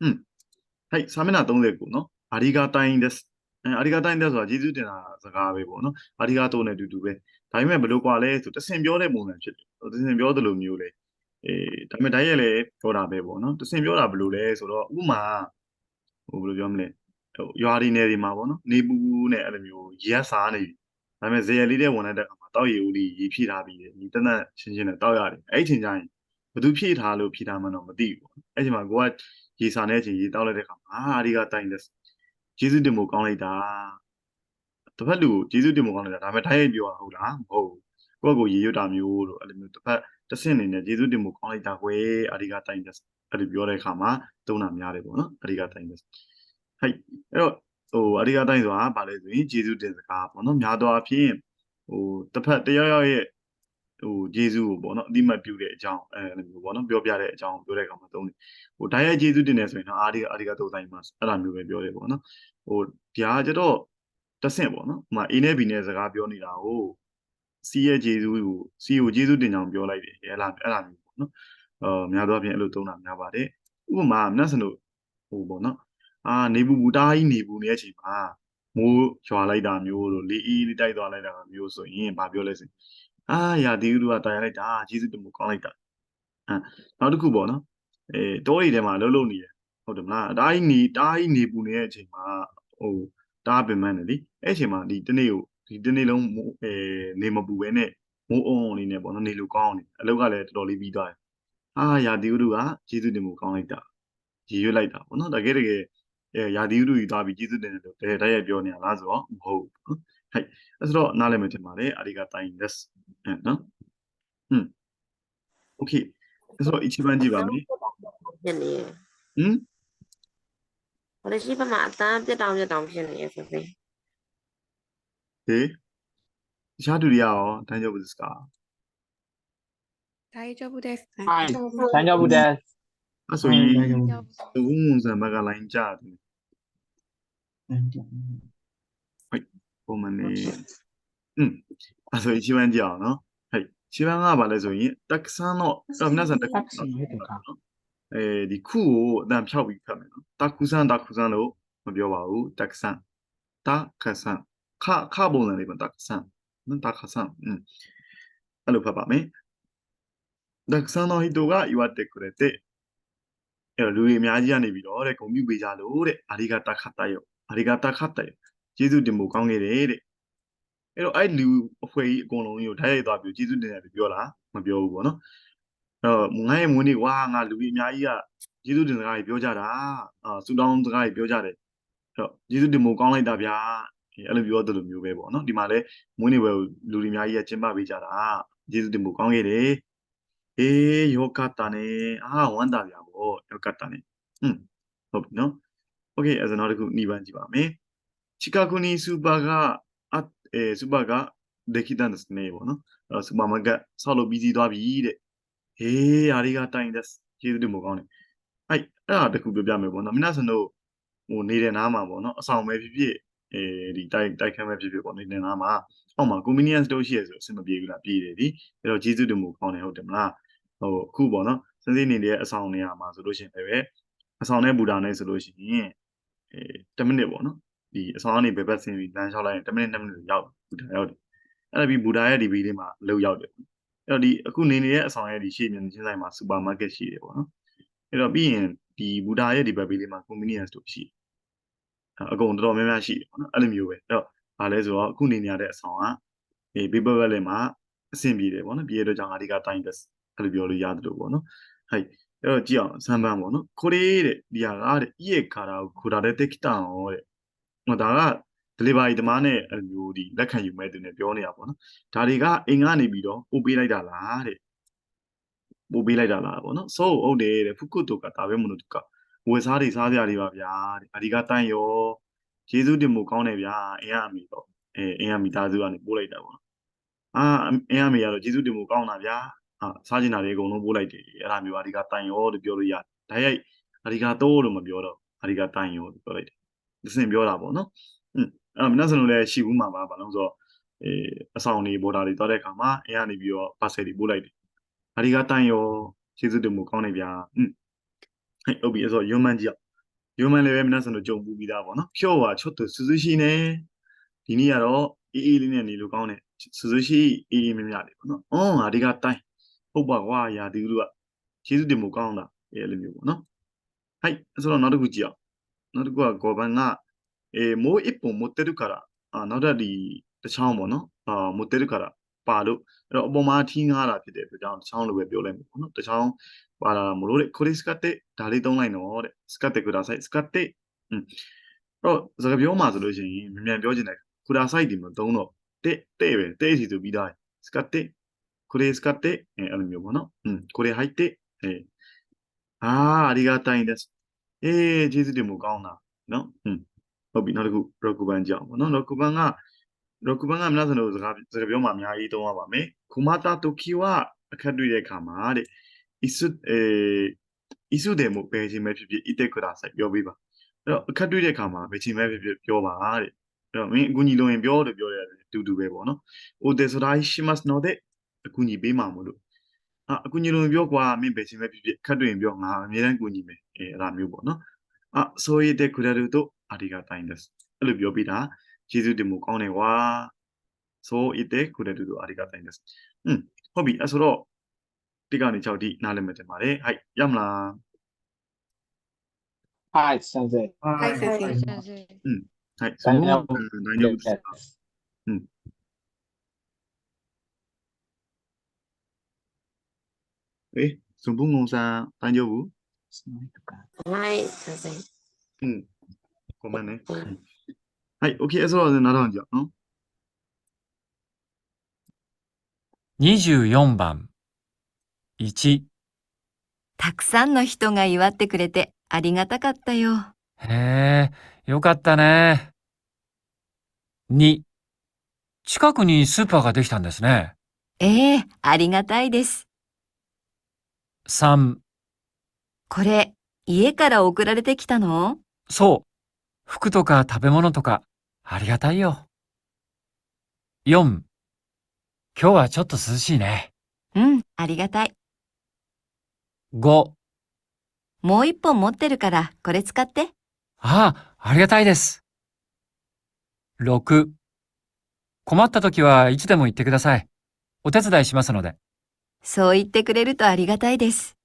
うんはいサメナ39နော်ありがたいんですအဲありがたいんですဆိုတာကျေးဇူးတင်တာစကားပဲပေါ့နော်ありがとうနဲ့အတူတူပဲဒါပေမဲ့ဘယ်လိုกว่าလဲဆိုတဆင်ပြောတဲ့ပုံစံဖြစ်တယ်တဆင်ပြောသလိုမျိုးလေအေးဒါပေမဲ့ဒါရဲ့လည်းပြောတာပဲပေါ့နော်တဆင်ပြောတာဘယ်လိုလဲဆိုတော့ဥပမာဟိုဘယ်လိုပြောမလဲဟိုရွာဒီနယ်ဒီမှာပေါ့နော်နေပူနဲ့အဲ့လိုမျိုးရေကစားနေပြီဒါပေမဲ့ဇေယျလေးတဲ့ဝင်လိုက်တဲ့အခါမှာတောက်ရည်ဦးလေးရေဖြည့်ထားပြီးတယ်ဒီတနက်ရှင်းရှင်းနဲ့တောက်ရတယ်အဲ့ဒီချိန်ကျရင်ဘယ်သူဖြည့်ထားလို့ဖြည့်ထားမှန်းတော့မသိဘူးပေါ့အဲ့ဒီချိန်မှာကိုက ရေစာနဲ့အချိန်ရေတောက်လိုက်တဲ့အခါမှာအာအဒီကတိုင်လက်ကျေးဇူးတင်ဖို့ကောင်းလိုက်တာတစ်ဖက်လူကိုကျေးဇူးတင်ဖို့ကောင်းလိုက်တာဒါပေမဲ့တိုင်းရိုက်ပြောတာဟုတ်လားမဟုတ်ဘူးကိုယ့်ကိုရေရွတ်တာမျိုးလို့အဲ့လိုမျိုးတစ်ဖက်တစ်ဆင့်အနေနဲ့ကျေးဇူးတင်ဖို့ကောင်းလိုက်တာကွယ်အဒီကတိုင်လက်အဲ့လိုပြောတဲ့အခါမှာသုံးတာများတယ်ပေါ့နော်အဒီကတိုင်လက်ဟိုက်အဲ့တော့ဟိုအဒီကတိုင်ဆိုတာဗာလဲဆိုရင်ကျေးဇူးတင်စကားပေါ့နော်များသောအားဖြင့်ဟိုတစ်ဖက်တယောက်ယောက်ရဲ့ ဟိုဂျေဇုကိုပေါ့နော်အတိမတ်ပြုတဲ့အကြောင်းအဲလိုမျိုးပေါ့နော်ပြောပြတဲ့အကြောင်းပြောတဲ့အခါမှာသုံးတယ်ဟိုဓာတ်ရိုက်ဂျေဇုတင်နေဆိုရင်တော့အာဒီအာဒီကတိုတိုင်းမှာအဲ့လိုမျိုးပဲပြောတယ်ပေါ့နော်ဟိုဒီဟာကျတော့တဆင့်ပေါ့နော်ဟိုမှာ A နဲ့ B နဲ့စကားပြောနေတာကို C ရဲ့ဂျေဇုကို C ကိုဂျေဇုတင်ကြောင်ပြောလိုက်တယ်အဲ့လားအဲ့လားမျိုးပေါ့နော်အော်များသောအားဖြင့်အဲ့လိုသုံးတာများပါတယ်ဥပမာမနက်စနုဟိုပေါ့နော်အာနေဘူးဘူတားကြီးနေဘူးနေတဲ့အချိန်မှာမိုးရွာလိုက်တာမျိုးတို့လေအေးလေးတိုက်သွားလိုက်တာမျိုးဆိုရင်ဘာပြောလဲဆိုရင် အာရာသီဥတုကတာယာလိုက်တာဂျေစုတင်မှုကောင်းလိုက်တာအဲနောက်တစ်ခုပေါ့နော်အဲတောတွေထဲမှာလှုပ်လှုပ်နေတယ်ဟုတ်တယ်မလားအတိုင်းနေတိုင်းနေပူနေတဲ့အချိန်မှာဟိုတားပင်မန်းတယ်လीအဲ့အချိန်မှာဒီတနေ့ကိုဒီတနေ့လုံးအဲနေမပူပဲနဲ့မိုးအုံအုံလေးနဲ့ပေါ့နော်နေလို့ကောင်းအောင်နေအလုပ်ကလည်းတော်တော်လေးပြီးသွားတယ်အာရာသီဥတုကဂျေစုတင်မှုကောင်းလိုက်တာရည်ရွယ်လိုက်တာပေါ့နော်တကယ်တကယ်အဲရာသီဥတုကြီးသွားပြီးကျေးဇူးတင်တယ်လို့တကယ်တိုက်ရိုက်ပြောနေရလားဆိုတော့မဟုတ်ဘူးဟဲ့အဲဆိုတော့နားလည်မယ်ထင်ပါတယ်အာဒီကတိုင်လက် すအဲနော်อืมโอเคအဲ့ဆိုတော့一番ကြည့်ပါမယ် ဖြစ်နေရ ဟမ် ဘာလို့ရှိဖမှာအတန်းပြတ်တောင်ပြတ်တောင်ဖြစ်နေရဆိုပြီး ဟေးတခြားသူတွေရော大丈夫ですか大丈夫です。はい、大丈夫です。အဲ့ဆိုရင် 大丈夫です。 ဘုံငုံစံဘက်က line ကြတယ်ပုံမှန်နေอื あ、そう、一番じゃあの。はい。一番がばれそうに、たくさんの、あ皆さんたくさんの、えー、で、くをだんぴょうびかめの。たくさんたくさんの、မပြောပါဘူး。たくさん。たくさん。か、かぼんなりもたくさん。のたくさん。うん。あの、パパめ。たくさんの人が祝ってくれて、え、လူတွေအများကြီးကနေပြီးတော့တဲ့ဂုဏ်ပြုပေးကြလို့တဲ့အာရိကတခတ်တယောအာရိကတခတ်တယောကျေးဇူးတင်ဖို့ကောင်းခဲ့တယ်တဲ့ အဲ့တော့အဲ့လူအဖွဲ့ကြီးအကုန်လုံးကိုဓာတ်ရိုက်သွားပြီးကျေးဇူးတင်တယ်ပြောလားမပြောဘူးပေါ့နော်အဲ့တော့ငါရဲ့မွေးနေ့ဝါငါလူကြီးအများကြီးကကျေးဇူးတင်စကားကြီးပြောကြတာအာဆူတောင်းစကားကြီးပြောကြတယ်အဲ့တော့ကျေးဇူးတင်ဖို့ကောင်းလိုက်တာဗျာအဲ့လိုပြောတယ်လို့မျိုးပဲပေါ့နော်ဒီမှာလဲမွေးနေ့ပွဲလူတွေအများကြီးကကျင်းပပေးကြတာကျေးဇူးတင်ဖို့ကောင်းခဲ့တယ်အေးယောကတာနေအာဝမ်းတာဗျာပေါ့ယောကတာနေဟွန်းဟုတ်ပြီနော် Okay အဲ့ဒါနောက်တစ်ခုနှီးပန်းကြည့်ပါမယ်ချီကာဂိုနီစူပါက အဲစူပါကဒေခိတန်စ်နေပေါ့နော်အဲစူပါမားကတ်ဆောက်လုပ်ပြီးစီးသွားပြီတဲ့ဟေးယာတွေကတိုင်တဲ့ကျေးဇူးတင်မို့ကောင်းတယ်အဲ့အဲ့ဒါတခုပြောပြမယ်ပေါ့နော်မင်းဆန်တို့ဟိုနေတဲ့နားမှာပေါ့နော်အဆောင်ပဲဖြစ်ဖြစ်အဲဒီတိုက်တိုက်ခမ်းပဲဖြစ်ဖြစ်ပေါ့နေတဲ့နားမှာအောက်မှာ convenience တို့ရှိရဆိုအဆင်မပြေဘူးလားပြေတယ်ဒီအဲ့တော့ကျေးဇူးတင်မို့ကောင်းတယ်ဟုတ်တယ်မလားဟိုအခုပေါ့နော်စင်းစင်းနေတဲ့အဆောင်နေရာမှာဆိုလို့ရှိရင်လည်းအဆောင်နဲ့ဘူတာနဲ့ဆိုလို့ရှိရင်အဲ10မိနစ်ပေါ့နော် ဒီအဆောင်ကနေဘယ်ဘက်ဆင်းပြီးလမ်းလျှောက်လိုက်ရင်10မိနစ်2မိနစ်ရောက်ဘူတာရောက်တယ်အဲ့ဒါပြီးဘူတာရဲ့ဒီဘီလေးမှာအလုပ်ရောက်တယ်အဲ့တော့ဒီအခုနေနေတဲ့အဆောင်ရဲ့ဒီရှေ့မြင်ချင်းဆိုင်မှာစူပါမားကတ်ရှိတယ်ပေါ့နော်အဲ့တော့ပြီးရင်ဒီဘူဒါရဲ့ဒီဘက်ဘေးလေးမှာ convenience store ရှိတယ်အဲ့အကုန်တော်တော်များများရှိတယ်ပေါ့နော်အဲ့လိုမျိုးပဲအဲ့တော့ဘာလဲဆိုတော့အခုနေနေရတဲ့အဆောင်ကအေး paper bag လေးမှာအဆင်ပြေတယ်ပေါ့နော်ပြေတဲ့ကြောင့်အဓိက time test အဲ့လိုပြောလို့ရတယ်လို့ပေါ့နော်ဟဲ့အဲ့တော့ကြည့်အောင်ဇမ်ပန်ပေါ့နော်ကိုလေးတဲ့ဒီဟာကတဲ့ဤရဲ့ခါတာကိုခူတာတဲ့တက်တာအောင်တဲ့ ဟောဒါက delivery တမားနဲ့အဲ့လိုမျိုးဒီလက်ခံယူမဲ့သူနဲ့ပြောနေတာပေါ့နော်ဒါတွေကအိမ်ကနေပြီးတော့ပို့ပေးလိုက်တာလားတဲ့ပို့ပေးလိုက်တာလားပေါ့နော်ဆိုဟုတ်တယ်တဲ့ဖုကုတုကဒါပဲမလို့တုကဝယ်စားတွေစားကြတွေပါဗျာတဲ့အဒီကတန်ရောကျေးဇူးတင်ဖို့ကောင်းတယ်ဗျာအင်းအမီတော့အဲအင်းအမီသားစုကနေပို့လိုက်တာပေါ့အာအင်းအမီကတော့ကျေးဇူးတင်ဖို့ကောင်းတာဗျာဟာစားကျင်တာတွေအကုန်လုံးပို့လိုက်တယ်အဲ့ဒါမျိုးအဒီကတန်ရောလို့ပြောလို့ရတယ်ဒါရိုက်အဒီကတော့လို့မပြောတော့အဒီကတန်ရောလို့ပြောလိုက်တယ်ဒီ စင်ပြောတာပေါ့နော်อืมအဲ့တော့မင်းစံလုံးလည်းရှိဘူးမှာပါဘာလို့ဆိုတော့အဲအဆောင်တွေ border တွေသွားတဲ့အခါမှာအဲကနေပြီးတော့ parcel တွေပို့လိုက်တယ်ဒါတွေကတန်ရောကျေးဇူးတင်မှုကောင်းနေဗျာอืมဟုတ်ပြီအဲ့ဆို human ကြီးအောင် human level မင်းစံလုံးကြုံပူးပြီးသားပေါ့နော်ကျော့ဟာချွတ်သူစူးစူးရှိနေဒီနေ့ကတော့အေးအေးလေးနဲ့နေလို့ကောင်းတယ်စူးစူးရှိအေးအေးမြမြလေးပေါ့နော်အော်ဒါတွေကတိုင်ဟုတ်ပါကွာရာဒီလူကကျေးဇူးတင်မှုကောင်းတာအဲလိုမျိုးပေါ့နော်ဟိုက်အဲ့ဆိုတော့နောက်တစ်ခုကြည့်အောင် なるかご番が、え、もう一本持ってるから、あ、なるり、ちゃうもの、あ、持ってるから、パール。ロボマーティンアラピで、ちゃうのウェブレム、この、ちゃう、パラモロレ、これ使って、誰どんないの、使ってください、使って、うん。ロ、それが病魔するし、みんな病じない、くださいでも、どんの、で、で、で、で、で、で、で、で、使って、これ使って、えー、あの、みょうもの、うん、これ入って、えー、ああ、ありがたいです。 အေးကျေးဇူးတင်မှုကောင်းတာနော်ဟွန်းဟုတ်ပြီနောက်တစ်ခုရော့ကူပန်ကြောင်းပေါ့နော်ရော့ကူပန်ကရော့ကူပန်ကမြတ်စံတို့စကားစကားပြောမှာအများကြီးသုံးရပါမယ်ကူမာတာတိုကီဝအခက်တွေ့တဲ့အခါမှာတဲ့အစ်စုအေအစ်စုတယ်မို့ပဲချင်းပဲဖြစ်ဖြစ်အစ်တက်ကူတာဆိုင်ပြောပေးပါအဲ့တော့အခက်တွေ့တဲ့အခါမှာပဲချင်းပဲဖြစ်ဖြစ်ပြောပါတဲ့အဲ့တော့မင်းအကူညီလိုရင်ပြောလို့ပြောရတယ်တူတူပဲပေါ့နော်အိုတယ်ဆိုတာရှိမတ်နော်တဲ့အကူညီပေးမှာမလို့ အာအကူညီလိုရင်ပြောကွာမင်းベージメဖြစ်ဖြစ်ခက်တွေ့ရင်ပြောငါအမြဲတမ်းကူညီမယ်အဲအဲ့ဒါမျိုးပေါ့နော်။အာဆိုရတဲ့くれるとありがたいんです။အဲ့လိုပြောပြီးတာကျေးဇူးတင်မှုကောင်းတယ်ကွာ။ဆိုရတဲ့くれるとありがたいんです။อืมဟုတ်ပြီအဲ့ဆိုတော့ တိကနေ6တိနားလည်မယ်တင်ပါတယ်ဟိုက်ရမလား はい先生はい先生先生。ဟိုက်ဆို 大丈夫 大丈夫ですかえその文豪さん 大丈夫？はい先生うん。ごめんね。はい OK それでならんじゃん。24番。1たくさんの人が祝ってくれてありがたかったよ。へえ、よかったね。2近くにスーパーができたんですね。ええありがたいです。3これ、家から送られてきたの？そう。服とか食べ物とかありがたいよ。4今日はちょっと涼しいね。うん、ありがたい。5もう一本持ってるから、これ使って。ああ、ありがたいです。6困った時はいつでも言ってください。お手伝いしますので。そう言ってくれるとありがたいです。